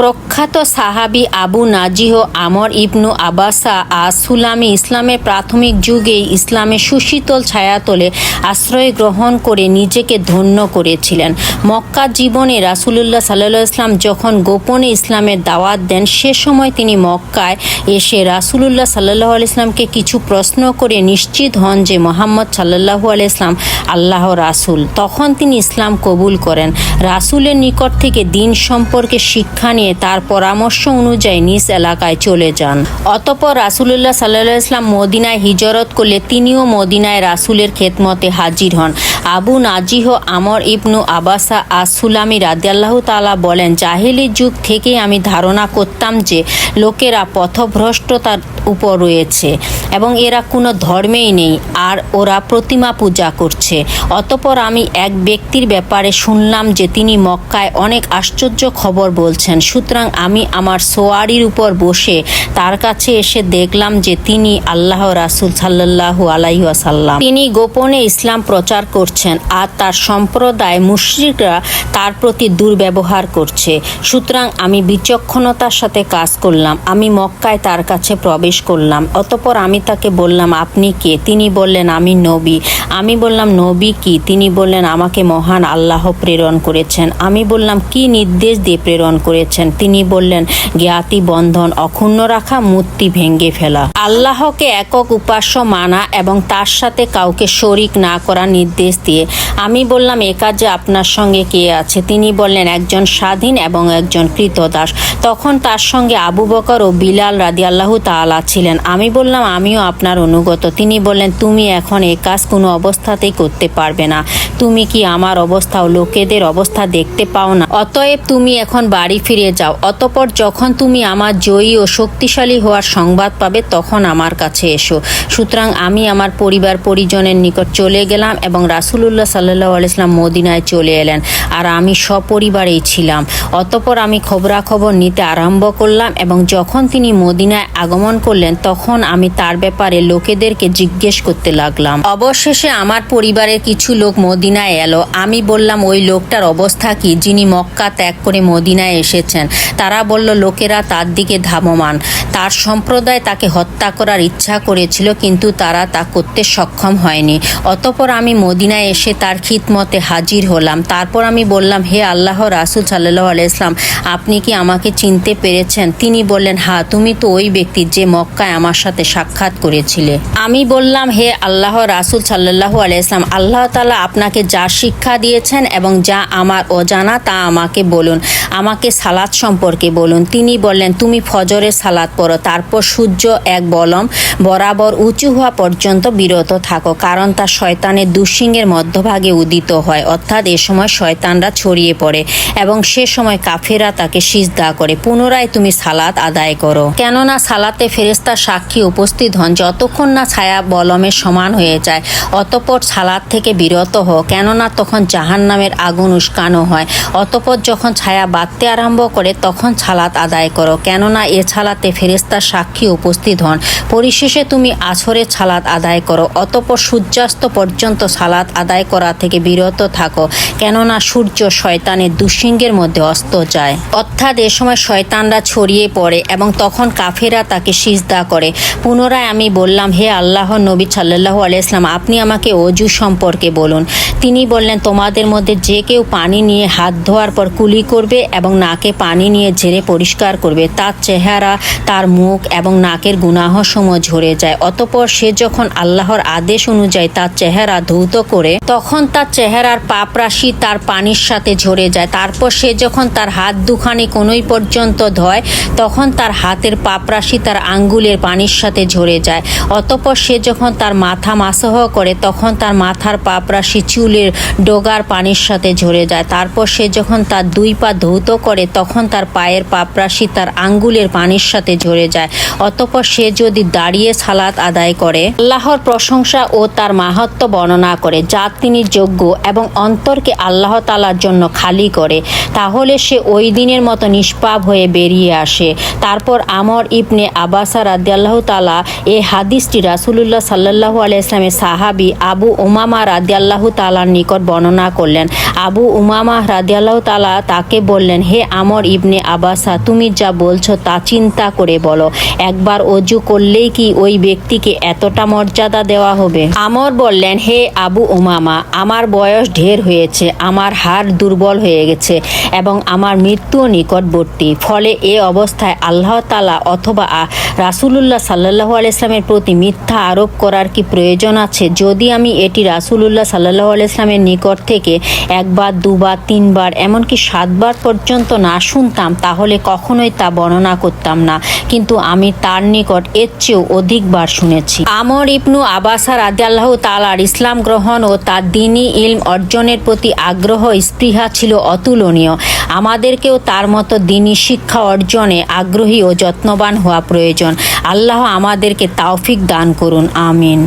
প্রখ্যাত সাহাবি আবু নাজিহ আমর ইবনু আবাসা আস সুলামি ইসলামের প্রাথমিক যুগেই ইসলামের সুশীতল ছায়াতলে আশ্রয় গ্রহণ করে নিজেকে ধন্য করেছিলেন। মক্কা জীবনে রাসুলুল্লাহ সাল্লাহ ইসলাম যখন গোপনে ইসলামের দাওয়াত দেন, সে সময় তিনি মক্কায় এসে রাসুলুল্লাহ সাল্লাহ ইসলামকে কিছু প্রশ্ন করে নিশ্চিত হন যে মোহাম্মদ সাল্লাহু আলাইসলাম আল্লাহ রাসুল। তখন তিনি ইসলাম কবুল করেন। রাসুলের নিকট থেকে দিন সম্পর্কে শিক্ষা নিয়ে তার পরামর্শ অনুযায়ী নিজ এলাকায় চলে যান। অতপর রাসুলুল্লাহ সাল্লাহ ইসলাম মদিনায় হিজরত করলে তিনিও মদিনায় রাসুলের খেদমতে হাজির হন। আবু নাজিহ আমর ইবনু আবাসা আসুলামি রাদিয়াল্লাহু তালা বলেন, জাহেলি যুগ থেকেই আমি ধারণা করতাম যে লোকেরা পথভ্রষ্টতার উপর রয়েছে এবং এরা কোনো ধর্মেই নেই আর ওরা প্রতিমা পূজা করছে। অতপর আমি এক ব্যক্তির ব্যাপারে শুনলাম যে তিনি মক্কায় অনেক আশ্চর্য খবর বলছেন। সুতরাং আমি আমার সোয়ারির উপর বসে তার কাছে এসে দেখলাম যে তিনি আল্লাহ রাসুল সাল্লাহু আলাইসাল্লাম তিনি গোপনে ইসলাম প্রচার করছেন আর তার সম্প্রদায় মুশ্রিকরা তার প্রতি দুর্ব্যবহার করছে। সুতরাং আমি বিচক্ষণতার সাথে কাজ করলাম। আমি মক্কায় তার কাছে প্রবেশ করলাম। অতপর আমি তাকে বললাম, আপনি কে? তিনি বললেন, আমি নবী। আমি বললাম, নবী কি? তিনি বললেন, আমাকে মহান আল্লাহ প্রেরণ করেছেন। আমি বললাম, কি নির্দেশ দিয়ে প্রেরণ করেছেন? তিনি বললেন, জ্ঞাতি বন্ধন অক্ষুণ্ণ রাখা, মূর্তি ভেঙ্গে ফেলা। আল্লাহকে একক উপাস্য মানা এবং তার সাথে কাউকে শরিক না করার নির্দেশ দিয়ে। আমি বললাম, এ কাজে আপনার সঙ্গে কে আছে? তিনি বললেন, একজন স্বাধীন এবং একজন কৃতদাস। তখন তার সঙ্গে আবু বকর ও বিলাল রাদি আল্লাহ তালা ছিলেন। আমি বললাম, আমিও আপনার অনুগত। তিনি বললেন, তুমি এখন এ কাজ কোনো অবস্থাতেই করতে পারবে না। তুমি কি আমার অবস্থা ও লোকেদের অবস্থা দেখতে পাও না? অতএব তুমি এখন বাড়ি ফিরে যাও। অতপর যখন তুমি আমার জয়ী ও শক্তিশালী হওয়ার সংবাদ পাবে, তখন আমার কাছে এসো। সুতরাং আমি আমার পরিবার পরিজনের নিকট চলে গেলাম এবং রাসুলুল্লাহ সাল্লাহ আলাইসলাম মদিনায় চলে এলেন আর আমি সপরিবারেই ছিলাম। অতপর আমি খবরাখবর নিতে আরম্ভ করলাম এবং যখন তিনি মদিনায় আগমন করলেন, তখন আমি তার ব্যাপারে লোকেদেরকে জিজ্ঞেস করতে লাগলাম। অবশেষে আমার পরিবারের কিছু লোক মদিনায় এলো। আমি বললাম, ওই লোকটার অবস্থা কি যিনি মক্কা ত্যাগ করে মদিনায় এসেছেন? তারা বলল, লোকেরা তার দিকে ধাবমান। তার সম্প্রদায় তাকে হত্যা করার ইচ্ছা করেছিল, কিন্তু তারা তা করতে সক্ষম হয়নি। অতপর আমি মদিনায় এসে তার খিদমতে হাজির হলাম। তারপর আমি বললাম, হে আল্লাহ রাসুল সাল্লাহ আলাইসলাম আপনি কি আমাকে চিনতে পেরেছেন? তিনি বললেন হ্যাঁ তুমি তো ওই ব্যক্তি যে মক্কায় আমার সাথে সাক্ষাৎ করেছিলে। আমি বললাম, হে আল্লাহ রাসুল সাল্লাহ আলাইসলাম আল্লাহ তালা আপনাকে যা শিক্ষা দিয়েছেন এবং যা আমার অজানা তা আমাকে বলুন। আমাকে সালাদ সম্পর্কে বলুন। তিনি বললেন, তুমি ফজরে সালাদ পড়ো, তারপর সূর্য এক বলম বরাবর উঁচু হওয়া পর্যন্ত বিরত থাকো, কারণ তা শয়তানের দুঃসিংহের মধ্যভাগে উদিত হয়। অর্থাৎ এ সময় শয়তানরা ছড়িয়ে পড়ে এবং সে সময় কাফেরা তাকে সিজদা করে। পুনরায় তুমি সালাত আদায় করো। কেননা সালাতে ফেরেস্তা সাক্ষী উপস্থিত হন যতক্ষণ না ছায়া বলমের সমান হয়ে যায়। অতপর সালাদ থেকে বিরত হো কেননা তখন জাহান নামের আগুন উস্কানো হয়। অতপর যখন ছায়া বাঁধতে আরম্ভ করে তখন ছালাত আদায় করো। কেননা এ ছালাতে ফেরেস্তার সাক্ষী উপস্থিত হন। পরিশেষে তুমি আছরে ছালাত আদায় করো। অতপর সূর্যাস্ত পর্যন্ত সালাত আদায় করা থেকে বিরত থাকো। কেননা সূর্য শয়তানের দুঃসিংহের মধ্যে অস্ত যায়। অর্থাৎ এ সময় শয়তানরা ছড়িয়ে পড়ে এবং তখন কাফেরা তাকে সিজদা করে। পুনরায় আমি বললাম, হে আল্লাহ নবী সাল্লাহ আলাইসলাম আপনি আমাকে অজু সম্পর্কে বলুন। তিনি বললেন, তোমাদের মধ্যে যে কেউ পানি নিয়ে হাত ধোয়ার পর কুলি করবে এবং নাকে পানি নিয়ে ঝেড়ে পরিষ্কার করবে, তার চেহারা, তার মুখ এবং নাকের গুনাহসমূহ ঝরে যায়। অতপর সে যখন আল্লাহর আদেশ অনুযায়ী তার চেহারা ধৌত করে, তখন তার চেহারার পাপরাশি তার পানির সাথে ঝরে যায়। তারপর সে যখন তার হাত দুখানি কোনোই পর্যন্ত ধয়, তখন তার হাতের পাপরাশি তার আঙ্গুলের পানির সাথে ঝরে যায়। অতপর সে যখন তার মাথা মাসহ করে, তখন তার মাথার পাপরাশি চুলের ডোগার পানির সাথে ঝরে যায়। তারপর সে যখন তার দুই পা ধৌত করে, তখন তার পায়ের পাপরাশি তার আঙ্গুলের পানির সাথে ঝরে যায়। অতপর সে যদি দাঁড়িয়ে সালাত আদায় করে, আল্লাহর প্রশংসা ও তার মাহাত্ম বর্ণনা করে, যা তিনি যোগ্য এবং অন্তরকে আল্লাহ তালার জন্য খালি করে, তাহলে সে ওই দিনের মতো নিষ্পাপ হয়ে বেরিয়ে আসে। তারপর আমর ইবনে আবাসা রাদিয়াল্লাহ তালা এ হাদিসটি রাসুলুল্লাহ সাল্লাহ আলাইসলামের সাহাবি আবু ওমামা রাদিয়াল্লাহ তালা তালার নিকট বর্ণনা করলেন। আবু উমামা রাদিয়াল্লাহ তালা তাকে বললেন, হে আমর ইবনে আবাসা, তুমি যা বলছো তা চিন্তা করে বলো। একবার অজু করলেই কি ওই ব্যক্তিকে এতটা মর্যাদা দেওয়া হবে? আমর বললেন, হে আবু উমামা, আমার বয়স ঢের হয়েছে, আমার হাড় দুর্বল হয়ে গেছে এবং আমার মৃত্যুও নিকটবর্তী। ফলে এ অবস্থায় আল্লাহ তালা অথবা রাসূলুল্লাহ সাল্লাহ আলাইসলামের প্রতি মিথ্যা আরোপ করার কি প্রয়োজন আছে? যদি আমি এটি রাসূলুল্লাহ সাল্লাহ আলাইসলামের নিকট থেকে একবার, দুবার, তিনবার, এমনকি সাতবার পর্যন্ত না শুনতাম, তাহলে কখনোই তা বর্ণনা করতাম না। কিন্তু আমি তার নিকট এর চেয়েও অধিকবার শুনেছি। আমর ইবনু আবাসা রাজি আল্লাহ তালার ইসলাম গ্রহণ ও তার দিনী ইলম অর্জনের প্রতি আগ্রহ, স্পৃহা ছিল অতুলনীয়। আমাদেরকেও তার মতো দিনী শিক্ষা অর্জনে আগ্রহী ও যত্নবান হওয়া প্রয়োজন। আল্লাহ আমাদেরকে তাওফিক দান করুন, আমিন।